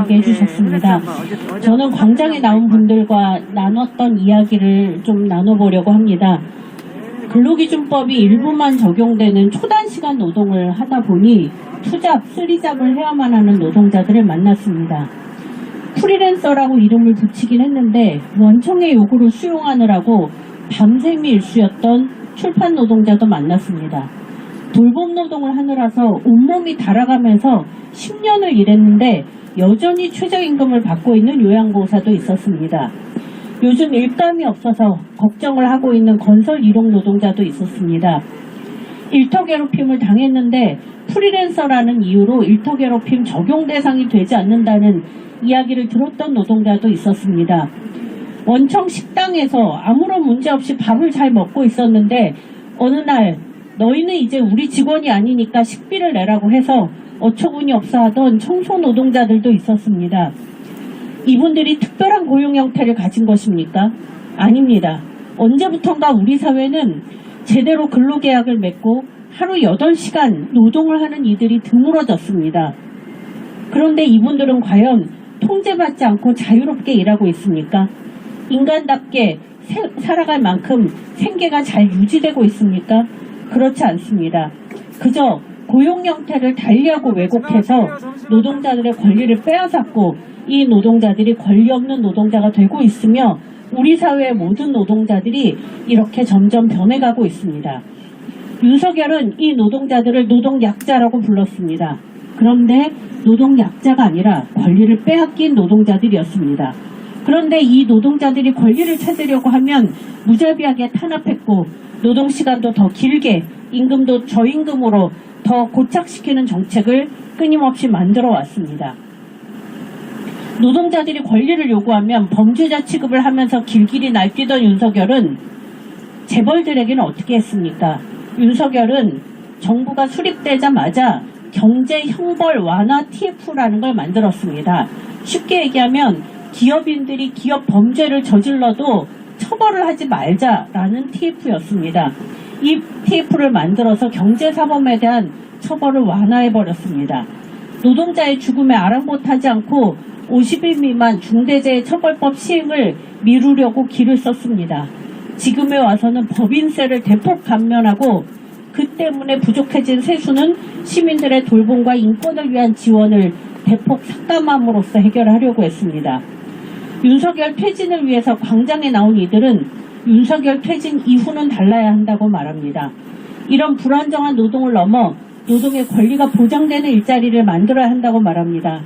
나서게 해주셨습니다. 저는 광장에 나온 분들과 나눴던 이야기를 좀 나눠보려고 합니다. 근로기준법이 일부만 적용되는 초단 시간 노동을 하다 보니 투잡, 쓰리잡을 해야만 하는 노동자들을 만났습니다. 프리랜서라고 이름을 붙이긴 했는데 원청의 요구를 수용하느라고 밤샘이 일수였던 출판 노동자도 만났습니다. 돌봄 노동을 하느라서 온몸이 달아가면서 10년을 일했는데 여전히 최저임금을 받고 있는 요양보호사도 있었습니다. 요즘 일감이 없어서 걱정을 하고 있는 건설 이용 노동자도 있었습니다. 일터 괴롭힘을 당했는데 프리랜서라는 이유로 일터 괴롭힘 적용 대상이 되지 않는다는 이야기를 들었던 노동자도 있었습니다. 원청 식당에서 아무런 문제 없이 밥을 잘 먹고 있었는데 어느 날 너희는 이제 우리 직원이 아니니까 식비를 내라고 해서 어처구니 없어 하던 청소 노동자들도 있었습니다. 이분들이 특별한 고용 형태를 가진 것입니까? 아닙니다. 언제부턴가 우리 사회는 제대로 근로계약을 맺고 하루 8시간 노동을 하는 이들이 드물어졌습니다. 그런데 이분들은 과연 통제받지 않고 자유롭게 일하고 있습니까? 인간답게 세- 살아갈 만큼 생계가 잘 유지되고 있습니까? 그렇지 않습니다. 그저 고용 형태를 달리하고 왜곡해서 노동자들의 권리를 빼앗았고 이 노동자들이 권리 없는 노동자가 되고 있으며 우리 사회의 모든 노동자들이 이렇게 점점 변해가고 있습니다. 윤석열은 이 노동자들을 노동약자라고 불렀습니다. 그런데 노동약자가 아니라 권리를 빼앗긴 노동자들이었습니다. 그런데 이 노동자들이 권리를 찾으려고 하면 무자비하게 탄압했고 노동시간도 더 길게 임금도 저임금으로 더 고착시키는 정책을 끊임없이 만들어 왔습니다. 노동자들이 권리를 요구하면 범죄자 취급을 하면서 길길이 날뛰던 윤석열은 재벌들에게는 어떻게 했습니까? 윤석열은 정부가 수립되자마자 경제 형벌 완화 TF라는 걸 만들었습니다. 쉽게 얘기하면 기업인들이 기업 범죄를 저질러도 처벌을 하지 말자라는 TF였습니다. 이 TF를 만들어서 경제사범에 대한 처벌을 완화해버렸습니다. 노동자의 죽음에 아랑곳하지 않고 50일 미만 중대재해처벌법 시행을 미루려고 길을 썼습니다. 지금에 와서는 법인세를 대폭 감면하고 그 때문에 부족해진 세수는 시민들의 돌봄과 인권을 위한 지원을 대폭 삭감함으로써 해결하려고 했습니다. 윤석열 퇴진을 위해서 광장에 나온 이들은 윤석열 퇴진 이후는 달라야 한다고 말합니다. 이런 불안정한 노동을 넘어 노동의 권리가 보장되는 일자리를 만들어야 한다고 말합니다.